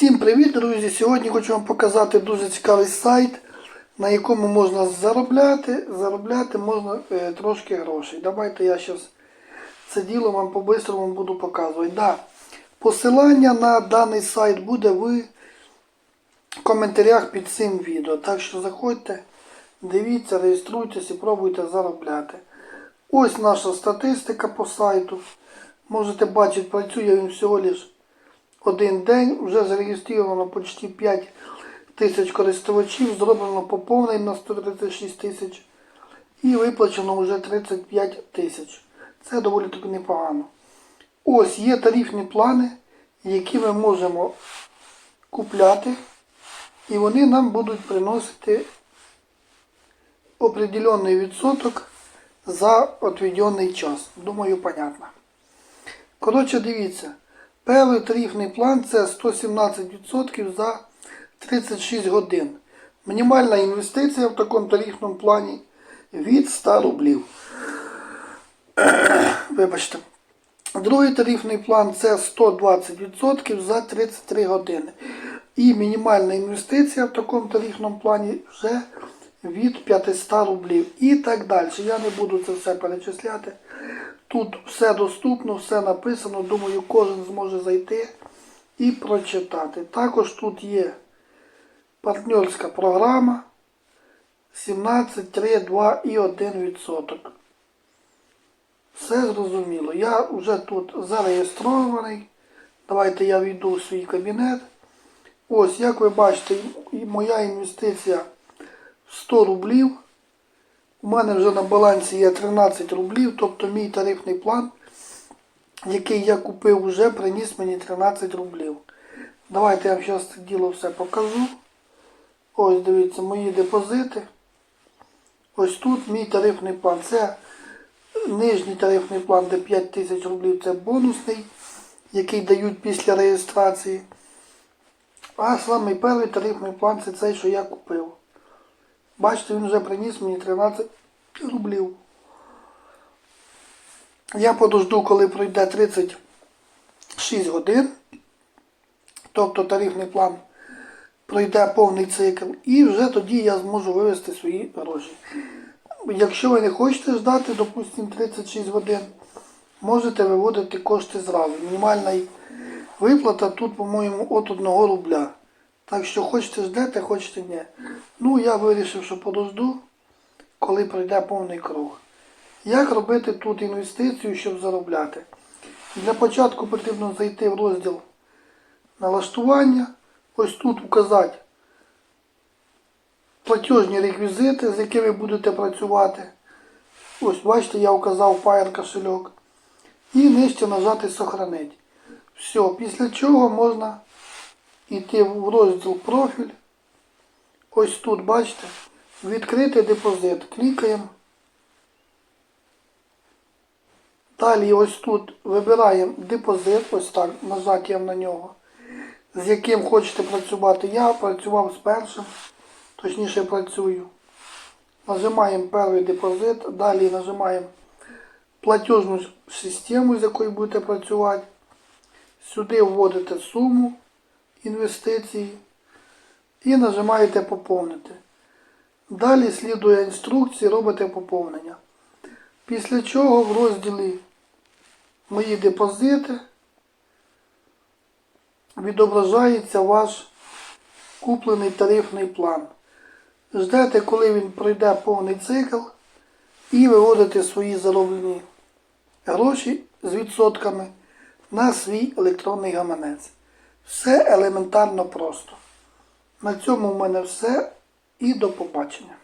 Всім привіт, друзі! Сьогодні хочу вам показати дуже цікавий сайт, на якому можна заробляти. Заробляти можна е, трошки грошей. Давайте я зараз це діло вам по-бистрому буду показувати. Да, посилання на даний сайт буде в коментарях під цим відео. Так що заходьте, дивіться, реєструйтесь і пробуйте заробляти. Ось наша статистика по сайту. Можете бачити, працює він всього лише один день. Вже зареєстровано почти 5 тисяч користувачів, зроблено поповнень на 136 тисяч і виплачено вже 35 тисяч. Це доволі таки непогано. Ось є тарифні плани, які ми можемо купляти, і вони нам будуть приносити определенний відсоток за отведений час. Думаю, понятно. Коротше, дивіться. Перший тарифний план це 117% за 36 годин. Мінімальна інвестиція в такому тарифному плані від 100 рублів. Вибачте. Другий тарифний план це 120% за 33 години. І мінімальна інвестиція в такому тарифному плані вже від 500 рублів. І так далі. Я не буду це все перечисляти. Тут все доступно, все написано. Думаю, кожен зможе зайти і прочитати. Також тут є партнерська програма 17, 3, 2 і 1%. Все зрозуміло. Я вже тут зареєстрований. Давайте я війду у свій кабінет. Ось, як ви бачите, моя інвестиція 100 рублів. У мене вже на балансі є 13 рублів, тобто мій тарифний план, який я купив вже, приніс мені 13 рублів. Давайте я вам зараз це діло все покажу. Ось дивіться, мої депозити. Ось тут мій тарифний план. Це нижній тарифний план, де 5 тисяч рублів, це бонусний, який дають після реєстрації. А самий перший тарифний план це цей, що я купив. Бачите, він вже приніс мені 13 рублів. Я подожду, коли пройде 36 годин. Тобто тарифний план пройде повний цикл. І вже тоді я зможу вивести свої гроші. Якщо ви не хочете ждати, допустимо, 36 годин, можете виводити кошти зразу. Мінімальна виплата тут, по-моєму, от 1 рубля. Так що хочете ждете, хочете ні. Ну, я вирішив, що подожду, коли пройде повний круг. Як робити тут інвестицію, щоб заробляти? Для початку потрібно зайти в розділ налаштування. Ось тут указати платежні реквізити, з якими будете працювати. Ось, бачите, я указав Fire кошельок. І нижче нажати Сохранить. Все, після чого можна йти в розділ профіль. Ось тут, бачите, відкрити депозит. Клікаємо. Далі ось тут вибираємо депозит, ось так, нажаттям на нього, з яким хочете працювати. Я працював з першим, точніше працюю. Нажимаємо перший депозит, далі нажимаємо платежну систему, з якою будете працювати. Сюди вводите суму інвестиції і нажимаєте поповнити. Далі слідує інструкції, робите поповнення. Після чого в розділі Мої депозити відображається ваш куплений тарифний план. Ждете, коли він пройде повний цикл, і виводите свої зароблені гроші з відсотками на свій електронний гаманець. Все елементарно просто. На цьому в мене все і до побачення.